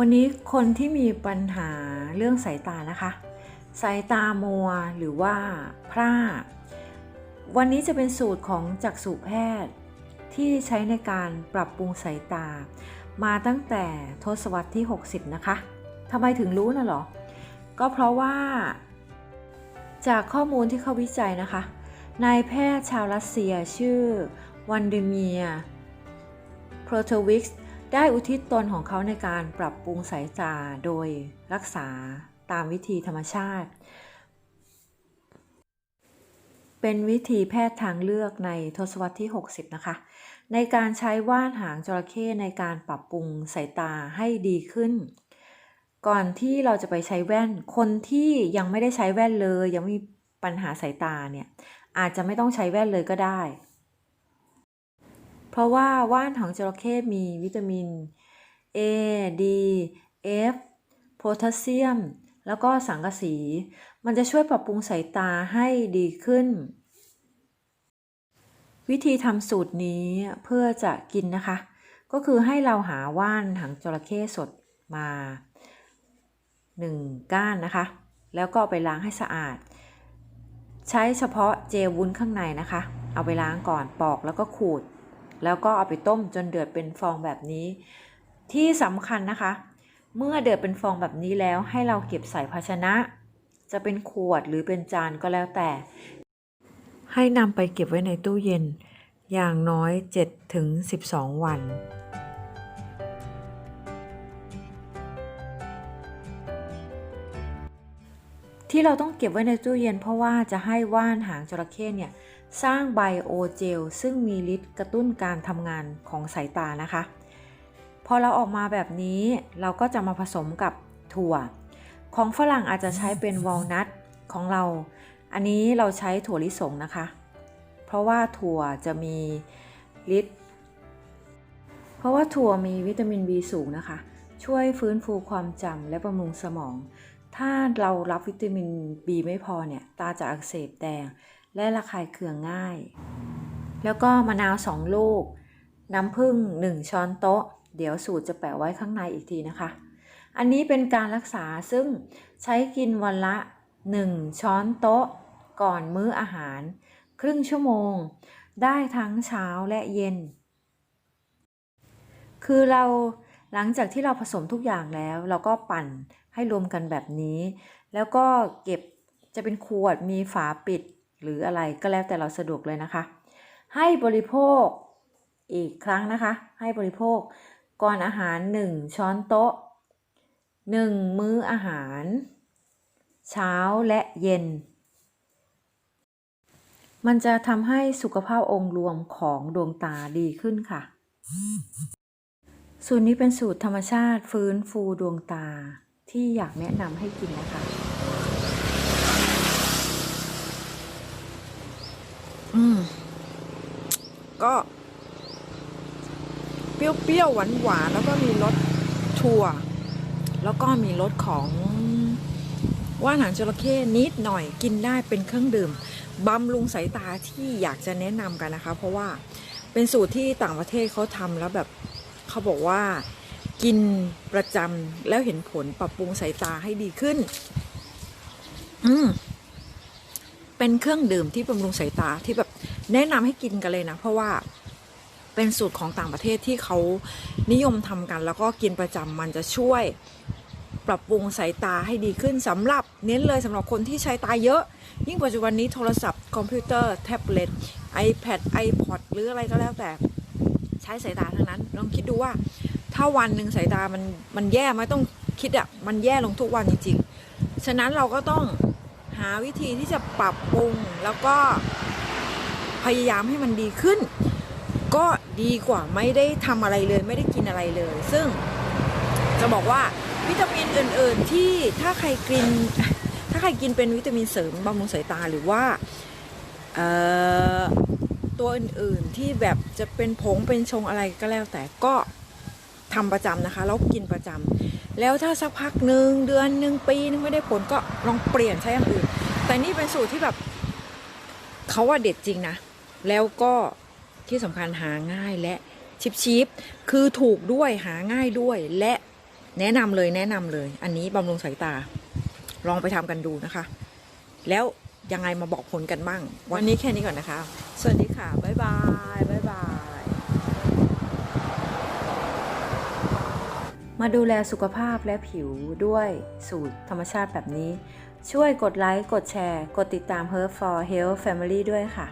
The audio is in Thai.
วันนี้คนที่มีปัญหาเรื่องสายตานะคะ สายตามัวหรือว่าพร่า วันนี้จะเป็นสูตรของจักษุแพทย์ ที่ใช้ในการปรับปรุงสายตา มาตั้งแต่ทศวรรษที่ 60 นะคะทำไมถึงรู้นะหรอ ก็เพราะว่า จากข้อมูลที่เขาวิจัยนะคะ นายแพทย์ชาวรัสเซียชื่อวันเดเมียโพรโทวิกส์ ได้อุทิศตนของเขาในการปรับปรุงสายตาโดยรักษาตามวิธีธรรมชาติ เป็นวิธีแพทย์ทางเลือกในทศวรรษที่ 60 นะคะ ในการใช้ว่านหางจระเข้ในการปรับปรุงสายตาให้ดีขึ้น ก่อนที่เราจะไปใช้แว่น คนที่ยังไม่ได้ใช้แว่นเลย ยังมีปัญหาสายตาเนี่ยอาจจะไม่ต้องใช้แว่นเลยก็ได้ ราะว่าว่านหางจระเข้มีวิตามิน A D F โพแทสเซียม แล้วก็สังกะสี มันจะช่วยปรับปรุงสายตาให้ดีขึ้น วิธีทำสูตรนี้เพื่อจะกินนะคะ ก็คือให้เราหาว่านหางจระเข้สดมา1ก้านนะคะ แล้วก็ไปล้างให้สะอาด ใช้เฉพาะเจลวุ้นข้างในนะคะ เอาไปล้างก่อนปอกแล้วก็ขูด แล้วก็เอาไปต้มจนเดือดเป็นฟองแบบนี้ ที่สำคัญนะคะ เมื่อเดือดเป็นฟองแบบนี้แล้วให้เราเก็บใส่ภาชนะ จะเป็นขวดหรือเป็นจานก็แล้วแต่ ให้นำไปเก็บไว้ในตู้เย็น อย่างน้อย 7-12ถึง12วันที่เราต้องเก็บไว้ในตู้เย็นเพราะว่าจะให้ว่านหางจระเข้เนี่ย สร้างไบโอเจลซึ่งมีฤทธิ์กระตุ้นการทำงานของสายตานะคะ พอเราออกมาแบบนี้เราก็จะมาผสมกับถั่ว ของฝรั่งอาจจะใช้เป็นวอลนัทของเรา อันนี้เราใช้ถั่วลิสงนะคะ เพราะว่าถั่วจะมีฤทธิ์เพราะว่าถั่วมีวิตามิน B สูงนะคะ ช่วยฟื้นฟูความจำและบำรุงสมอง ถ้าเรารับวิตามิน B ไม่พอเนี่ยตาจะอักเสบแดง และระคายเคืองง่าย แล้วก็มะนาว 2 ลูก น้ำผึ้ง1 ช้อนโต๊ะ เดี๋ยวสูตรจะแปะไว้ข้างในอีกทีนะคะ อันนี้เป็นการรักษาซึ่งใช้กินวันละ 1 ช้อนโต๊ะ ก่อนมื้ออาหาร ครึ่งชั่วโมง ได้ทั้งเช้าและเย็น คือเราหลังจากที่เราผสมทุกอย่างแล้ว เราก็ปั่นให้รวมกันแบบนี้ แล้วก็เก็บจะเป็นขวดมีฝาปิด หรืออะไรก็แล้วแต่เราสะดวกเลยนะคะ ให้บริโภคอีกครั้งนะคะ ให้บริโภคก่อนอาหาร 1 ช้อนโต๊ะ 1 มื้ออาหาร เช้าและเย็น มันจะทำให้สุขภาพองค์รวมของดวงตาดีขึ้นค่ะ สูตรนี้เป็นสูตรธรรมชาติฟื้นฟูดวงตาที่อยากแนะนำให้กินนะคะ อืม ก็เปรี้ยวๆหวานๆแล้วก็มีรสถั่วแล้วก็มีรสของว่านหางจระเข้นิดหน่อยกินได้เป็นเครื่องดื่มบำรุงสายตาที่อยากจะแนะนำกันนะคะ เพราะว่าเป็นสูตรที่ต่างประเทศเขาทำแล้วแบบเขาบอกว่ากินประจำแล้วเห็นผลปรับปรุงสายตาให้ดีขึ้น อืม เป็นเครื่องดื่มที่บำรุงสายตาที่แบบแนะนำให้กินกันเลยนะ เพราะว่าเป็นสูตรของต่างประเทศที่เขานิยมทำกัน แล้วก็กินประจำมันจะช่วยปรับปรุงสายตาให้ดีขึ้นสำหรับเน้นเลยสำหรับคนที่ใช้ตาเยอะ ยิ่งปัจจุบันนี้โทรศัพท์คอมพิวเตอร์แท็บเล็ต iPad iPod หรืออะไรก็แล้วแต่ใช้สายตาทั้งนั้นลองคิดดูว่า ถ้าวันหนึ่งสายตามันมันแย่ไม่ต้องคิดอะมันแย่ลงทุกวันจริงๆ ฉะนั้นเราก็ต้อง หาวิธีที่จะปรับปรุง แล้วก็พยายามให้มันดีขึ้น ก็ดีกว่าไม่ได้ทำอะไรเลย ไม่ได้กินอะไรเลย ซึ่งจะบอกว่าวิตามินอื่น ๆ ที่ถ้าใครกิน ถ้าใครกินเป็นวิตามินเสริมบำรุงสายตาหรือว่าตัวอื่น ๆ ที่แบบจะเป็นผงเป็นชงอะไรก็แล้วแต่ก็ทำประจำนะคะแล้วกินประจำ แล้วถ้าสักพักหนึ่งเดือนหนึ่งปีนึงไม่ได้ผลก็ลองเปลี่ยนใช้อย่างอื่น แต่นี่เป็นสูตรที่แบบเขาว่าเด็ดจริงนะ แล้วก็ที่สำคัญหาง่ายและชิปชิปคือถูกด้วยหาง่ายด้วยและแนะนำเลยแนะนำเลย อันนี้บำรุงสายตา ลองไปทำกันดูนะคะ แล้วยังไงมาบอกผลกันบ้าง วันนี้แค่นี้ก่อนนะคะ สวัสดีค่ะ บ๊ายบายบ๊ายบาย มาดูแลสุขภาพและผิวด้วยสูตรธรรมชาติแบบนี้ ช่วยกดไลค์ กดแชร์ กดติดตาม Herb for Health Family ด้วยค่ะ